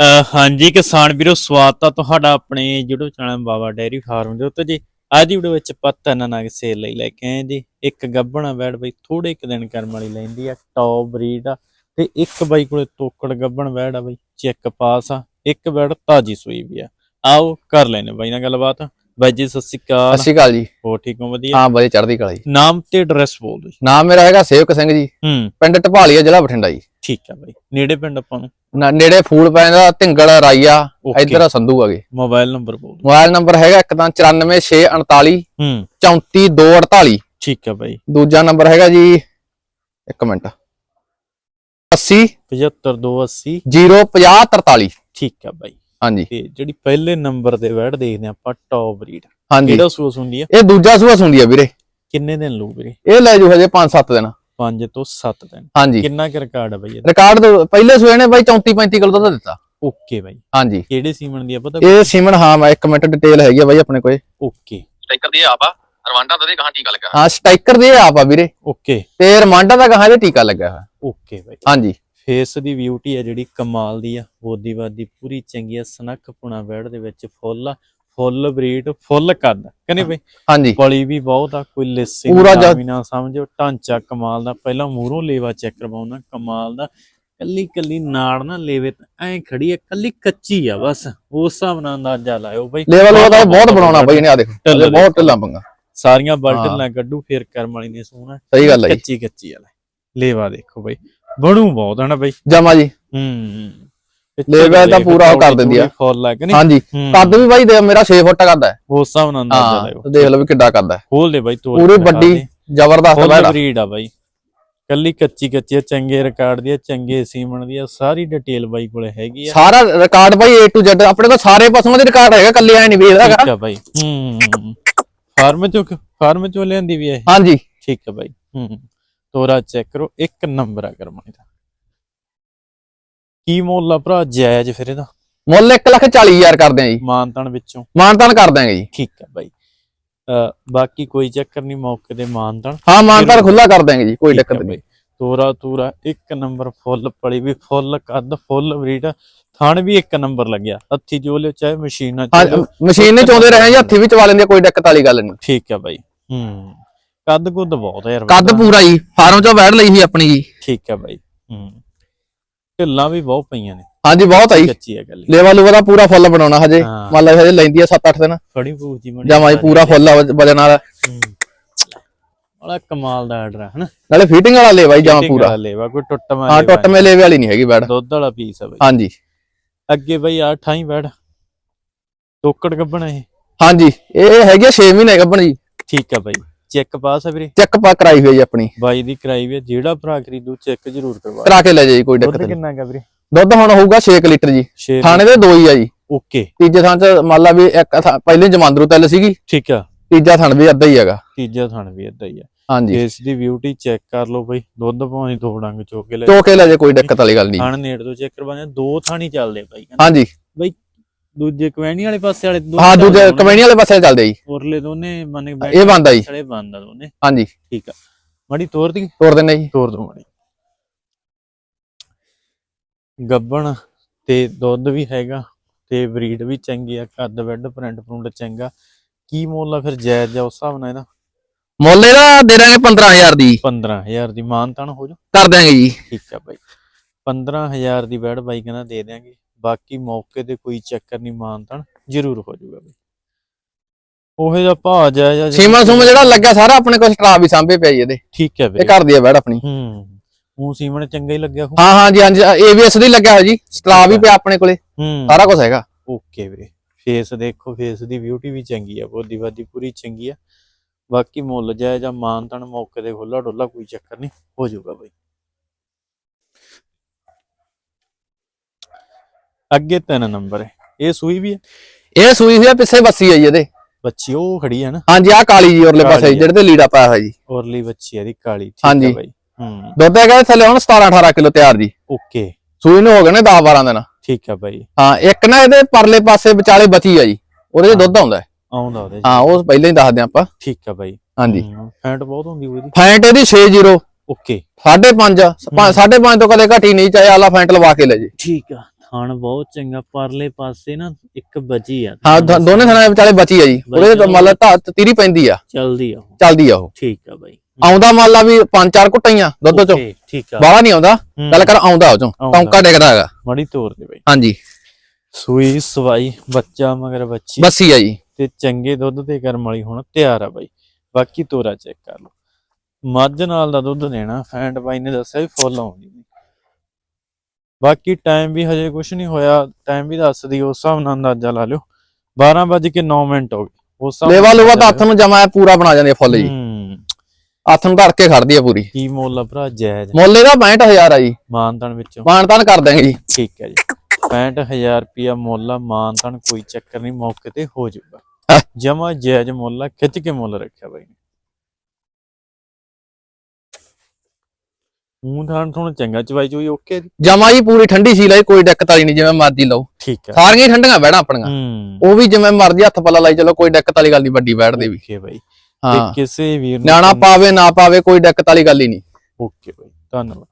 ਅਹ ਹਾਂਜੀ ਕਿਸਾਨ ਵੀਰੋ, ਸਵਾਗਤ ਆ ਤੁਹਾਡਾ ਆਪਣੇ YouTube channel Baba dairy farm ਦੇ ਉੱਤੇ ਜੀ। ਅੱਜ ਦੀ ਵੀਡੀਓ ਵਿੱਚ ਪੱਤਾ ਨਨਗ ਸੇਲ ਲਈ ਲੈ ਕੇ ਆਏ ਜੀ। ਇੱਕ ਗੱਬਣਾ ਬੈੜ ਬਈ ਥੋੜੇ ਇੱਕ ਦਿਨ ਕਰਮ ਵਾਲੀ ਲੈਂਦੀ ਆ, ਟੌਪ ਬਰੀਡ ਆ। ਤੇ ਇੱਕ ਬਾਈ ਕੋਲੇ ਤੋਕੜ ਗੱਬਣ ਬੈੜ ਆ ਬਈ, ਚੈੱਕ ਪਾਸ ਆ। ਇੱਕ ਬੈੜ ਤਾਜੀ ਸੂਈ ਵੀ ਆ। ਆਓ ਕਰ ਲੈਨੇ ਬਾਈ ਨਾਲ ਗੱਲਬਾਤ। ਬਾਈ ਜੀ ਸਤਿ ਸ਼੍ਰੀ ਸਤਿ ਅਕਾਲ ਸ਼੍ਰੀ ਅਕਾਲ ਜੀ। ਹੋ ਠੀਕ ਹੋ? ਵਧੀਆ? ਹਾਂ ਬੜੇ ਚੜ੍ਹਦੀ ਕਲਾ ਜੀ। ਨਾਮ ਤੇ ਐਡਰੈਸ ਬੋਲ ਦਿਓ। ਨਾਮ ਮੇਰਾ ਹੈਗਾ ਸੇਵਕ ਸਿੰਘ ਜੀ। ਹੂੰ। ਪਿੰਡ ਢਪਾਲੀਆ ਜ਼ਿਲ੍ਹਾ ਬਠਿੰਡਾ ਜੀ। ਠੀਕ ਆ ਬਾਈ। ਨੇੜੇ ਪਿੰਡ ਆਪਾਂ ਨੂੰ? ਨਾ- ਨੇੜੇ ਫੂਲ ਪੈਂਦਾ ਢਿੰਗਲ ਰਾਈਆ ਇੱਧਰ ਸੰਧੂ ਆਗੇ ਮੋਬਾਈਲ ਨੰਬਰ ਬੋਲ। ਮੋਬਾਈਲ ਨੰਬਰ ਹੈਗਾ ਇੱਕ ਤਾਂ 94648 ਹੂੰ। 34248 ਠੀਕ ਆ ਬਾਈ। ਦੂਜਾ ਨੰਬਰ ਹੈਗਾ ਜੀ ਇੱਕ ਮਿੰਟ। 80 75280 05043 ਠੀਕ ਆ ਬਾਈ। ਹਾਂਜੀ। ਤੇ ਜਿਹੜੀ ਪਹਿਲੇ ਨੰਬਰ ਤੇ ਵੈੜ ਦੇਖਦੇ ਆਪਾਂ ਟੌਪ ਬਰੀਡ ਹਾਂਜੀ। ਕਿਹੜਾ ਸੂਸ ਹੁੰਦੀ ਆ? ਇਹ ਦੂਜਾ ਸੂਆ ਸੁੰਦੀ ਆ ਵੀਰੇ। ਕਿੰਨੇ ਦਿਨ ਲੂ ਵੀਰੇ? ਇਹ ਲੈ ਜੂ ਹਜੇ 5-7 ਦਿਨ। 5 ਤੋਂ 7 ਦਿਨ। ਹਾਂਜੀ। ਕਿੰਨਾ ਕੁ ਰਿਕਾਰਡ ਆ ਬਾਈ ਰਿਕਾਰਡ ਤੋਂ ਪਹਿਲੇ ਸੂਏ ਨੇ ਬਾਈ 34-35 ਕਿਲੋ ਦਾ ਦਿੱਤਾ। ਓਕੇ ਬਾਈ। ਹਾਂਜੀ। ਕਿਹੜੇ ਸੀਮਨ ਦੀ ਆ ਪਤਾ ਇਹ ਸੀਮਨ ਹਾਂ ਮੈਂ ਇੱਕ ਮਿੰਟ ਡਿਟੇਲ ਹੈਗੀ ਆ ਬਾਈ ਆਪਣੇ ਕੋਲੇ। ਓਕੇ ਸਟ੍ਰਾਈਕਰ ਦੀ ਆਪ ਆ ਰਵਾਂਡਾ ਦਾ ਦੇ ਗਾਂ ਟੀਕਾ ਲੱਗਾ। ਹਾਂ ਸਟਾਈਕਰ ਦੇ ਆਪ ਆ ਵੀਰੇ। ਓਕੇ ਤੇ ਰਮਾਂਡਾ ਦਾ ਗਾਹਾਂ ਦੇ ਟੀਕਾ ਲੱਗਾ ਹੋਇਆ। ਓਕੇ ਬਾਈ। ਹਾਂਜੀ। ਫੇਸ ਦੀ ਬਿਊਟੀ ਆ ਜਿਹੜੀ ਕਮਾਲ ਦੀ ਆ ਬੋਦੀਵਾਦੀ ਪੂਰੀ ਚੰਗੀ ਆ ਸਨੱਖ ਪੁਣਾ ਵੈੜ ਦੇ ਵਿੱਚ ਫੁੱਲ ਫੁੱਲ ਬਰੀਡ ਫੁੱਲ ਕੱਦ ਕਹਿੰਦੇ ਬਈ? ਹਾਂਜੀ। ਪਲੀ ਵੀ ਬਹੁਤ ਆ ਕੋਈ ਲਿੱਸੀ ਜਦ- ਨਾ ਸਮਝੋ ਢਾਂਚਾ ਕਮਾਲ ਦਾ ਪਹਿਲਾਂ ਮੂਹਰੋਂ ਲੇਵਾ ਚੈੱਕ ਕਰਵਾਉਣਾ ਕਮਾਲ ਦਾ ਕੱਲੀ ਕੱਲੀ ਨਾੜ ਨਾ ਲੇਵੇ ਐ ਖੜੀ ਆ ਕੱਲੀ ਕੱਚੀ ਆ ਬਸ ਉਸ ਹਿਸਾਬ ਨਾਲ ਅੰਦਾਜ਼ਾ ਲਾਇਓ ਬਈ। ਲੈਵਲ ਉਹਦਾ ਬਹੁਤ ਬਣਾਉਣਾ ਬਾਈ ਇਹਨੇ ਆ ਦੇਖੋ ਬਹੁਤ ਢਿੱਲਾਂ ਪੰਗਾ। ਸਾਰੀਆਂ ਬਲ ਹਾਂ। ਢਿੱਲਾਂ ਕੱਢੂ ਫੇਰ ਕਰਮ ਵਾਲੀ ਨੇ ਸੋਹਣਾ ਸਹੀ ਗੱਲ ਹੈ ਕੱਚੀ ਕੱਚੀ ਵਾਲਾ। ਲੇਵਾ ਦੇਖੋ ਬਈ। ਬਣੂ ਬਹੁਤ ਹੈ ਨਾ ਬਈ? ਜਮਾ ਜੀ। ਹੂੰ ਲੇਵਾ ਤਾਂ ਪੂਰਾ ਉਹ ਕਰ ਦਿੰਦੀ ਆ। ਫੁੱਲ ਲੱਗ ਨਹੀਂ ਹਾਂਜੀ। ਕੱਦ ਵੀ ਬਾਈ ਦੇ ਮੇਰਾ 6 ਫੁੱਟ ਕੱਦ ਹੈ ਉਸ ਹਿਸਾਬ ਨਾਲ ਅੰਦਾਜ਼ਾ ਤੇ ਦੇਖ ਲਓ ਵੀ ਕਿੱਡਾ ਕੱਦ ਹੈ ਖੋਲ ਦੇ ਬਈ ਤੋੜ ਪੂਰੀ ਵੱਡੀ। ਜ਼ਬਰਦਸਤ ਬੈੜਾ ਬਰੀਡ ਆ ਬਾਈ। ਕੱਲੀ ਕੱਚੀ ਕੱਚੀ ਚੰਗੇ ਰਿਕਾਰਡ ਦੀ ਚੰਗੇ ਸੀਮਣ ਦੀ ਸਾਰੀ ਡਿਟੇਲ ਬਾਈ ਕੋਲੇ ਹੈਗੀ ਆ। ਸਾਰਾ ਰਿਕਾਰਡ ਬਾਈ A to Z ਆਪਣੇ ਕੋਲ ਸਾਰੇ ਪਸ਼ੂਆਂ ਦੇ ਰਿਕਾਰਡ ਹੈਗਾ ਕੱਲੇ ਐ ਨਹੀਂ ਵੇਚਦਾ ਠੀਕ ਆ ਬਾਈ। ਹੂੰ ਫਾਰਮ ਚੋਂ ਫਾਰਮ ਚੋਂ ਲਿਆਂਦੀ ਵੀ ਹੈ ਹਾਂਜੀ। ਠੀਕ ਆ ਬਾਈ। ਹੂੰ। ਤੋਰਾ ਚੈੱਕ ਕਰੋ ਇੱਕ ਨੰਬਰ ਆ ਕਰਮਾਈ ਦਾ ਕੀ ਮੁੱਲ ਆ ਭਰਾ ਜਾਇਜ਼ ਫਿਰ ਇਹਦਾ? ਮੁੱਲ 1 ਲੱਖ 40 ਹਜ਼ਾਰ ਕਰਦੇ ਆ ਜੀ। ਮਾਨਤਨ ਵਿੱਚੋਂ। ਮਾਨਤਾਨ ਕਰ ਦਾਂਗੇ ਜੀ। ਠੀਕ ਆ ਬਾਈ। ਬਾਕੀ ਕੋਈ ਚੱਕਰ ਨਹੀਂ ਮੌਕੇ ਤੇ ਮਾਨਤਨ। ਹਾਂ ਮਾਨਤਾਨ ਖੁੱਲਾ ਕਰ ਦਾਂਗੇ ਜੀ ਕੋਈ ਦਿੱਕਤ। ਨਹੀਂ। ਤੋਰਾ ਤੂਰਾ ਇੱਕ ਨੰਬਰ ਫੁੱਲ ਪੜੀ ਵੀ ਫੁੱਲ ਕੱਦ ਫੁੱਲ ਬਰੀਡ ਥਣ ਵੀ ਇੱਕ ਨੰਬਰ ਲੱਗਿਆ। ਹੱਥੀ ਜੋ ਲਿਓ ਚਾਹੇ ਮਸ਼ੀਨਾਂ ਚ ਹਾਂ। ਮਸ਼ੀਨ ਨੇ ਚਾਉਂਦੇ ਰਹੇ ਜੀ ਹੱਥੀ ਵੀ ਚਵਾ ਲੈਂਦੇ ਕੋਈ ਦਿੱਕਤ ਵਾਲੀ ਗੱਲ ਨਹੀਂ। ਠੀਕ ਆ ਬਾਈ। ਹੂੰ। ਕੱਦ ਕੁੱਦ ਬਹੁਤ ਯਾਰ ਕੱਦ। ਪੂਰਾ ਜੀ ਫਾਰਮ ਚੋਂ ਬੈਠ ਲਈ ਸੀ ਆਪਣੀ ਜੀ। ਠੀਕ ਆ ਬਾਈ ਹੂੰ। ਢਿੱਲਾਂ ਵੀ ਬਹੁਤ ਪਈਆਂ ਨੇ। ਹਾਂਜੀ ਬਹੁਤ ਆ ਜੀ। ਕੱਚੀ ਆ ਗੱਲ। ਲੇਵਾ ਲੂਵਾ ਦਾ ਪੂਰਾ ਫੁੱਲ ਬਣਾਉਣਾ ਹਜੇ। ਹਾਂ। ਮੰਨ ਲਓ ਹਜੇ ਲੈਂਦੀ ਆ 7-8 ਦਿਨ। ਫੜੀ ਪੂਜੀ ਮਣੀ ਜਮਾ ਜੀ ਪੂਰਾ ਫੁੱਲ ਵਜਨ ਵਾਲਾ। ਬੜਾ ਕਮਾਲ ਦਾ ਆਰਡਰ ਹੈ ਹਨਾ? ਨਾਲੇ ਫਿਟਿੰਗ ਵਾਲਾ ਲੇਵਾ ਜੀ ਜਮਾ ਪੂਰਾ। ਲੇਵਾ ਕੋਈ ਟੁੱਟ ਮਾ ਹਾਂ ਟੁੱਟ ਮੇ ਲੇਵੇ ਵਾਲੀ ਨਹੀਂ ਹੈਗੀ ਬੈੜ ਦੁੱਧ ਵਾਲਾ ਪੀਸ ਆ ਬਾਈ। ਹਾਂਜੀ। ਅੱਗੇ ਬਾਈ ਆ ਠਾਈ ਬੈੜ ਟੋਕੜ ਗੱਬਣਾ ਇਹ। ਹਾਂਜੀ ਇਹ ਹੈਗੀ 6 ਮਹੀਨੇ ਗੱਭਣ ਜੀ। ਠੀਕ ਆ ਬਾਈ। ਚੈੱਕ ਪਾਸ ਆ ਵੀਰੇ? ਚੈੱਕ ਪਾ ਕਰਾਈ ਹੋਈ ਜੀ ਆਪਣੀ। ਬਾਈ ਦੀ ਕਰਾਈ ਵੀ ਆ, ਜਿਹੜਾ ਭਰਾ ਖਰੀਦੂ ਚੈੱਕ ਜ਼ਰੂਰ ਕਰਵਾ ਕਰਾ ਕੇ ਲੈ ਜਾਈ ਕੋਈ ਦੁੱਧ ਦਿੱਕਤ ਨਹੀਂ। ਕਿੰਨਾ ਗਾ ਵੀਰੇ? ਦੁੱਧ ਹੁਣ ਹੋਊਗਾ 6 ਲੀਟਰ ਜੀ। 6 ਥਾਣੇ ਦੇ ਦੋ ਹੀ ਆ ਜੀ। ਓਕੇ। ਤੀਜੇ ਥਾਂ ਚ ਮੰਨ ਲਾ ਵੀ ਇੱਕ ਥਾਂ- ਪਹਿਲੇ ਜਮਾਂਦਰੂ ਤੈਲ ਸੀਗੀ ਠੀਕ ਆ। ਤੀਜਾ ਥਣ ਵੀ ਅੱਧਾ ਹੀ ਹੈਗਾ। ਤੀਜਾ ਥਣ ਵੀ ਏਦਾਂ ਹੀ ਆ। ਹਾਂਜੀ। ਫੇਸ ਦੀ ਬਿਊਟੀ ਚੈੱਕ ਕਰ ਲਓ ਬਾਈ। ਦੁੱਧ ਭਾਵੇਂ ਦੋ ਡੰਗ ਚੋਕ ਕੇ ਲੈ ਚੋਕੇ ਲੈ ਜੇ ਕੋਈ ਦਿੱਕਤ ਵਾਲੀ ਗੱਲ ਨਹੀਂ। ਥਣ ਨੇੜ ਤੋਂ ਚੈੱਕ ਕਰਵਾਉਂਦੇ ਦੋ ਥਣ ਹੀ ਚੱਲਦੇ ਬਾਈ ਹਾਂਜੀ। ਦੂਜੇ ਕਵੈਣੀ ਵਾਲੇ ਪਾਸੇ ਵਾਲੇ ਦੋ ਹਾਂ ਦੂਜੇ ਕਮੇਣੀ ਵਾਲੇ ਪਾਸੇ ਚੱਲਦੇ ਜੀ। ਉਰਲੇ ਦੋਨੇ ਮੰਨ ਇਹ ਬੰਦਾ ਜੀ। ਛੜੇ ਬੰਦ ਆ ਦੋਨੇ। ਹਾਂਜੀ। ਠੀਕ ਆ। ਮੜੀ ਤੋਰ ਦੀ। ਤੋੜ ਦਿੰਦੇ ਜੀ। ਤੋਰ ਦੋ ਮੜੀ। ਗੱਬਣ ਤੇ ਦੁੱਧ ਵੀ ਹੈਗਾ ਤੇ ਬਰੀਡ ਵੀ ਚੰਗੀ ਆ ਕੱਦ ਬੈੱਡ ਪ੍ਰਿੰਟ ਪ੍ਰਿੰਟ ਚੰਗਾ। ਕੀ ਮੁੱਲ ਆ ਫਿਰ ਜਾਇਜ਼ ਜਾ ਉਸ ਹਿਸਾਬ ਨਾਲ ਇਹਦਾ? ਮੁੱਲ ਇਹਦਾ ਦੇ ਦਾਂਗੇ 15000 ਦੀ। 15000 ਦੀ। ਮਾਨਤਾਨ ਹੋ ਜਾ ਕਰ ਦਿਆਂਗੇ ਜੀ। ਠੀਕ ਆ ਬਾਈ। 15000 ਦੀ ਬੈਡ ਬਾਈ ਕਹਿੰਦਾ ਦੇ ਦਿਆਂਗੇ। ਬਾਕੀ ਮੌਕੇ ਤੇ ਕੋਈ ਚੱਕਰ ਨਹੀਂ ਮਾਨਤਾਨ ਜ਼ਰੂਰ ਹੋ ਜਾਊਗਾ ਬਾਈ। ਉਹੇ ਦਾ ਭਾਅ ਜਾਇਜ਼ ਸੀਮਾ ਸੂਮਾ ਜਿਹੜਾ ਲੱਗਿਆ ਸਾਰਾ ਆਪਣੇ ਕੋਲ ਸਟਰਾ ਵੀ ਸਾਂਭੇ ਪਿਆ ਜੀ ਇਹਦੇ। ਠੀਕ ਹੈ ਇਹ ਵੀਰੇ ਕਰਦੀ ਆ ਬੈੜ ਆਪਣੀ। ਹੂੰ ਉਹ ਸੀਮਣ ਚੰਗਾ ਹੀ ਲੱਗਿਆ। ਹਾਂ ਹਾਂ ਜੀ ਹਾਂਜੀ ਏਬੀਐਸ ਦੀ ਲੱਗਿਆ ਹੋਇਆ ਜੀ। ਸਟਰਾ ਵੀ ਪਿਆ ਆਪਣੇ ਕੋਲੇ। ਹੂੰ। ਸਾਰਾ ਕੁਝ ਹੈਗਾ। ਓਕੇ ਵੀਰੇ। ਫੇਸ ਦੇਖੋ ਫੇਸ ਦੀ ਬਿਊਟੀ ਵੀ ਚੰਗੀ ਆ ਬੋਦੀ ਬਾਦੀ ਪੂਰੀ ਚੰਗੀ ਆ। ਬਾਕੀ ਮੁੱਲ ਜਾਇਜ਼ ਆ ਮਾਨਤਨ ਮੌਕੇ ਤੇ ਖੁੱਲਾ ਡੁੱਲਾ ਕੋਈ ਚੱਕਰ ਨਹੀਂ ਹੋ ਜਾਊਗਾ ਬਾਈ। ਅੱਗੇ ਤਿੰਨ ਨੰਬਰ ਹੈ। ਇਹ ਸੂਈ ਵੀ ਹੈ? ਇਹ ਸੂਈ ਹੋਈ ਆ ਪਿੱਛੇ ਬੱਸੀ ਆ ਜੀ ਇਹਦੇ। ਬੱਚੀ ਉਹ ਖੜੀ ਹੈ ਨਾ? ਹਾਂਜੀ ਆ ਕਾਲੀ ਜੀ ਉਰਲੇ ਪਾਸੇ। ਜਿਹੜੇ ਤੇ ਲੀੜਾ ਪਾਇਆ ਹੋਇਆ ਜੀ। ਔਰਲੀ ਬੱਚੀ ਹੈ ਦੀ ਕਾਲੀ ਠੀਕ। ਹੈ ਬਾਈ। ਹੂੰ। ਦੁੱਧ ਹੈਗਾ ਥੱਲੇ ਹੁਣ 17 18 ਕਿਲੋ ਤਿਆਰ ਜੀ। ਓਕੇ। ਸੂਈ ਨੂੰ ਹੋ ਗਏ ਨੇ 10 12 ਦਿਨ। ਠੀਕ ਹੈ ਬਾਈ। ਹਾਂ ਇੱਕ ਨਾ ਇਹਦੇ ਪਰਲੇ ਪਾਸੇ ਵਿਚਾਲੇ ਬਚੀ ਆ ਜੀ। ਉਹਦੇ 'ਚ ਦੁੱਧ ਆਉਂਦਾ ਹੈ। ਆਉਂਦਾ ਉਹਦੇ। ਹਾਂ ਉਹ ਪਹਿਲਾਂ ਹੀ ਦੱਸਦੇ ਆਪਾਂ। ਠੀਕ ਹੈ ਬਾਈ। ਹਾਂਜੀ। ਫੈਂਟ ਬਹੁਤ ਹੁੰਦੀ ਉਹਦੀ। ਫੈਂਟ ਇਹਦੀ 60 ਓਕੇ। 5.5 5.5 ਤੋਂ ਕਦੇ ਘਟੀ ਨਹੀਂ ਚਾਹੇ ਆਲਾ ਫੈਂਟ ਲਵਾ ਕੇ ਲੈ ਜੀ। ਠੀਕ ਆ। ਥਣ ਬਹੁਤ ਚੰਗਾ ਪਰਲੇ ਪਾਸੇ ਨਾ ਇੱਕ ਬਚੀ ਆ। ਹਾਂ ਦੋ- ਦੋਨੇ ਥਾਂ ਦੇ ਵਿਚਾਲੇ ਬਚੀ ਆ ਜੀ। ਉਹਦੇ ਤਾਂ ਮੰਨ ਲਾ ਧਾਤ ਤੀਰੀ ਪੈਂਦੀ ਆ। ਚਲਦੀ ਆ ਉਹ। ਚੱਲਦੀ ਆ ਉਹ। ਠੀਕ ਆ ਬਾਈ। ਆਉਂਦਾ ਮੰਨ ਲਾ ਵੀ ਪੰਜ ਚਾਰ ਘੁੱਟਾਈਆਂ ਦੁੱਧ ਚੋਂ। Okay, ਠੀਕ ਆ। ਬਾਹਲਾ ਨਹੀਂ ਆਉਂਦਾ। ਹੂੰ, ਗੱਲ ਕਰ ਆਉਂਦਾ ਉਹ ਚੋਂ। ਆਉਂਦਾ। ਟੌਂਕਾ ਡਿੱਗਦਾ ਹੈਗਾ। ਮਾੜੀ ਤੋਰ ਦੇ ਬਾਈ। ਹਾਂਜੀ। ਸੂਈ ਸਵਾਈ ਬੱਚਾ ਮਗਰ ਬੱਚੀ। ਬੱਸੀ ਆ ਜੀ। ਤੇ ਚੰਗੇ ਦੁੱਧ ਤੇ ਕਰਮ ਵਾਲੀ ਹੁਣ ਤਿਆਰ ਆ ਬਾਈ। ਬਾਕੀ ਤੋਰਾ ਚੈੱਕ ਕਰ ਲਓ। ਮੱਝ ਨਾਲ ਦਾ ਦੁੱਧ ਦੇਣਾ ਫੈਂਟ ਬਾਈ ਨੇ ਦੱਸਿਆ ਵੀ ਫੁੱਲ ਆਉਂਦੀ ਬਾਕੀ ਟਾਈਮ ਵੀ ਹਜੇ ਕੁਝ ਨਹੀਂ ਹੋਇਆ ਟਾਈਮ ਵੀ ਦੱਸਦੀ ਉਸ ਹਿਸਾਬ ਨਾਲ ਅੰਦਾਜ਼ਾ ਲਾ ਲਿਓ। 12 ਵੱਜ ਕੇ 9 ਮਿੰਟ ਹੋ ਗਏ ਉਸ ਹਿਸਾਬ ਲੇਵਾ ਨਾਲ ਲੂਵਾ ਤਾਂ ਹੱਥ ਨੂੰ ਜਮਾ ਪੂਰਾ ਬਣਾ ਜਾਂਦੀ ਫੁੱਲ ਜੀ। ਹੂੰ। ਹੱਥ ਨੂੰ ਧਰ ਕੇ ਖੜਦੀ ਆ ਪੂਰੀ। ਕੀ ਮੁੱਲ ਆ ਭਰਾ ਜਾਇਜ਼। ਮੁੱਲ ਇਹਦਾ 65000 ਆ ਜੀ। ਮਾਨਤਨ ਵਿੱਚੋਂ। ਮਾਨਤਾਨ ਕਰ ਦਾਂਗੇ ਜੀ। ਠੀਕ ਹੈ ਜੀ। 65000 ਰੁਪਿਆ ਮੁੱਲ ਆ ਮਾਨਤਨ ਕੋਈ ਚੱਕਰ ਨਹੀਂ ਮੌਕੇ ਤੇ ਹੋ ਜਾਊਗਾ। ਹਾਂ। ਜਮਾ ਜਾਇਜ਼ ਮੁੱਲ ਆ ਖਿੱਚ ਕੇ ਮੁੱਲ ਰੱਖਿਆ ਬਾਈ ਨੇ। ਮੂੰਹ ਥਾਣ ਥੋੜਾ ਚੰਗਾ ਚਵਾਈ ਚੋਈ ਓਕੇ ਜਮਾ ਜੀ ਪੂਰੀ ਠੰਡੀ ਸੀ ਲਈ ਕੋਈ ਦਿੱਕਤ ਵਾਲੀ ਨਹੀਂ ਜਿਵੇਂ ਮਰਜ਼ੀ ਲਓ। ਠੀਕ ਹੈ ਸਾਰੀਆਂ ਹੀ ਠੰਡੀਆਂ ਬਹਿਣਾ ਆਪਣੀਆਂ। ਹੂੰ। ਉਹ ਵੀ ਜਿਵੇਂ ਮਰਜ਼ੀ ਹੱਥ ਪੱਲਾ ਲਾਈ ਚਲੋ ਕੋਈ ਦਿੱਕਤ ਵਾਲੀ ਗੱਲ ਨਹੀਂ ਵੱਡੀ ਬੈਠ ਦੇ ਵੀ। ਓਕੇ ਬਾਈ। ਹਾਂ। ਤੇ ਕਿਸੇ ਵੀਰ ਨੂੰ ਨਿਆਣਾ ਪਾਵੇ ਨਾ ਪਾਵੇ ਕੋਈ ਦਿੱਕਤ ਵਾਲੀ ਗੱਲ ਹੀ ਨਹੀਂ। ਓਕੇ ਬਾਈ ਧੰਨਵਾਦ।